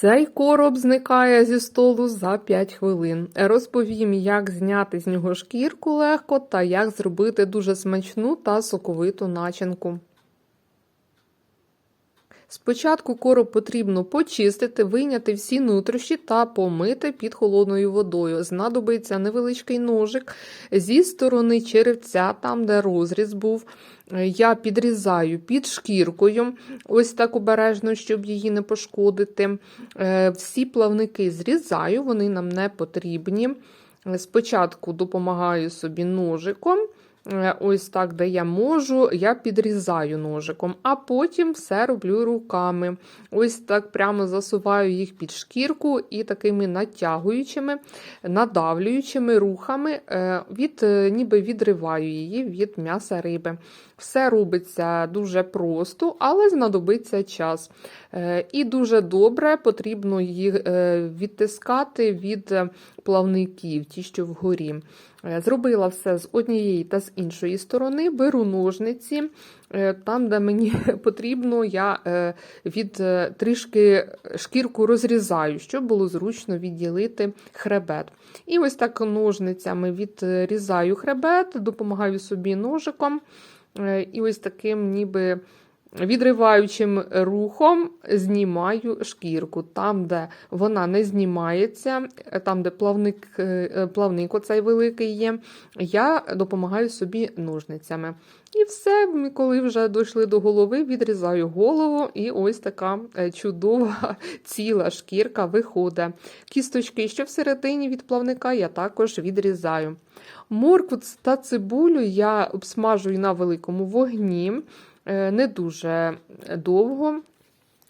Цей короб зникає зі столу за 5 хвилин. Розповім, як зняти з нього шкірку легко та як зробити дуже смачну та соковиту начинку. Спочатку короб потрібно почистити, вийняти всі нутрощі та помити під холодною водою. Знадобиться невеличкий ножик зі сторони черевця, там де розріз був. Я підрізаю під шкіркою, ось так обережно, щоб її не пошкодити. Е, Всі плавники зрізаю, вони нам не потрібні. Спочатку допомагаю собі ножиком. Е, Ось так, де я можу, я підрізаю ножиком, а потім все роблю руками. Ось так прямо засуваю їх під шкірку і такими натягуючими, надавлюючими рухами е, від, е, ніби відриваю її від м'яса риби. Все робиться дуже просто, але знадобиться час. І дуже добре потрібно їх відтискати від плавників, ті, що вгорі. Е, Зробила все з однієї та з іншої сторони, беру ножниці. е, Там, де мені потрібно, я е, від трішки шкірку розрізаю, щоб було зручно відділити хребет. І ось так ножницями відрізаю хребет, допомагаю собі ножиком. І ось таким ніби відриваючим рухом знімаю шкірку. Там, де вона не знімається, там, де плавник, е, плавник оцей великий є, я допомагаю собі ножницями. І все, коли вже дійшли до голови, відрізаю голову, і ось така е, чудова ціла шкірка виходить. Кісточки, що всередині від плавника, я також відрізаю. Моркву та цибулю я обсмажую на великому вогні, не дуже довго.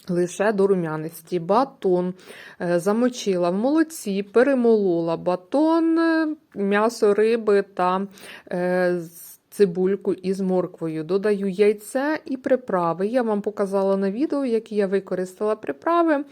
Лише до рум'яності. Батон е, замочила в молоці, перемолола батон, е, м'ясо риби та е, цибульку із морквою. Додаю яйце і приправи. Я вам показала на відео, які я використала приправи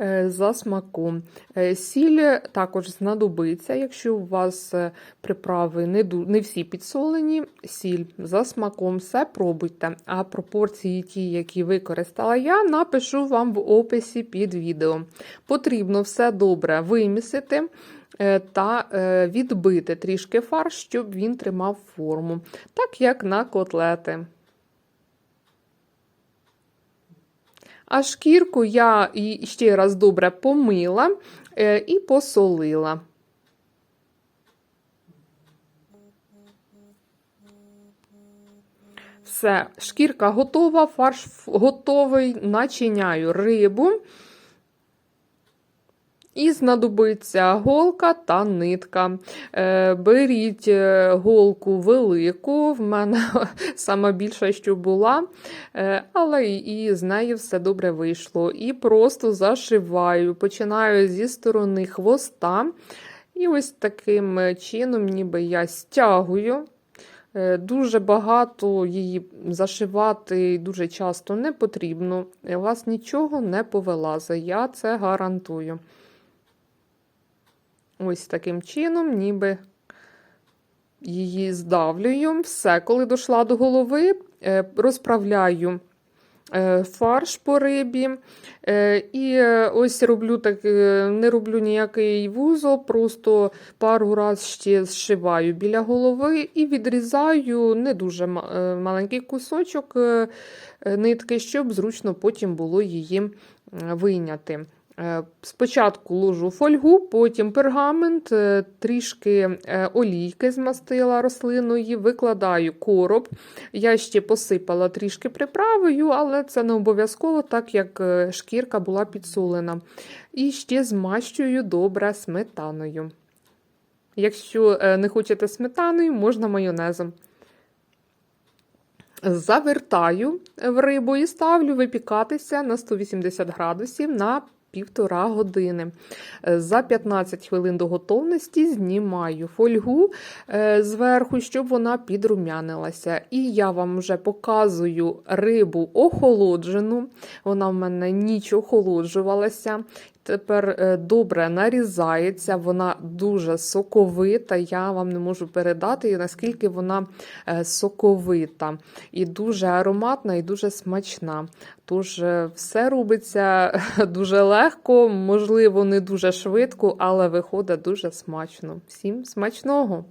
е, за смаком. Е, Сіль також знадобиться, якщо у вас е, приправи не, всі підсолені, сіль за смаком, все пробуйте. А пропорції ті, які використала я, напишу вам в описі під відео. Потрібно все добре вимісити та е, відбити трішки фарш, щоб він тримав форму, так як на котлети. А шкірку я і ще раз добре помила е, і посолила. Все, шкірка готова, фарш готовий, начиняю рибу. І знадобиться голка та нитка. Е, беріть е, голку велику, в мене сама більша, що була, е, але і з нею все добре вийшло. І просто зашиваю, починаю зі сторони хвоста. І ось таким чином, ніби я стягую. Дуже багато її зашивати дуже часто не потрібно. У вас нічого не повилазить, я це гарантую. Ось таким чином, ніби її здавлюю. Все, коли дійшла до голови, е, розправляю е, фарш по рибі. Е, І ось роблю так, не роблю ніякий вузол, просто пару разів ще зшиваю біля голови і відрізаю не дуже маленький кусочок нитки, щоб зручно потім було її вийняти. Е, Спочатку ложу фольгу, потім пергамент, е, трішки е, олійки змастила рослинної, викладаю короб. Я ще посипала трішки приправою, але це не обов'язково, так як шкірка була підсолена. І ще змащую добре сметаною. Якщо не хочете сметаною, можна майонезом. Завертаю в рибу і ставлю випікатися на 180 градусів на півтора години. Е, За 15 хвилин до готовності знімаю фольгу е, зверху, щоб вона підрумянилася. І я вам вже показую рибу охолоджену. Вона в мене ніч охолоджувалася. Тепер е, добре нарізається, вона дуже соковита. Я вам не можу передати, наскільки вона е, соковита, і дуже ароматна, і дуже смачна. Тож е, все робиться дуже легко, можливо, не дуже швидко, але виходить дуже смачно. Всім смачного!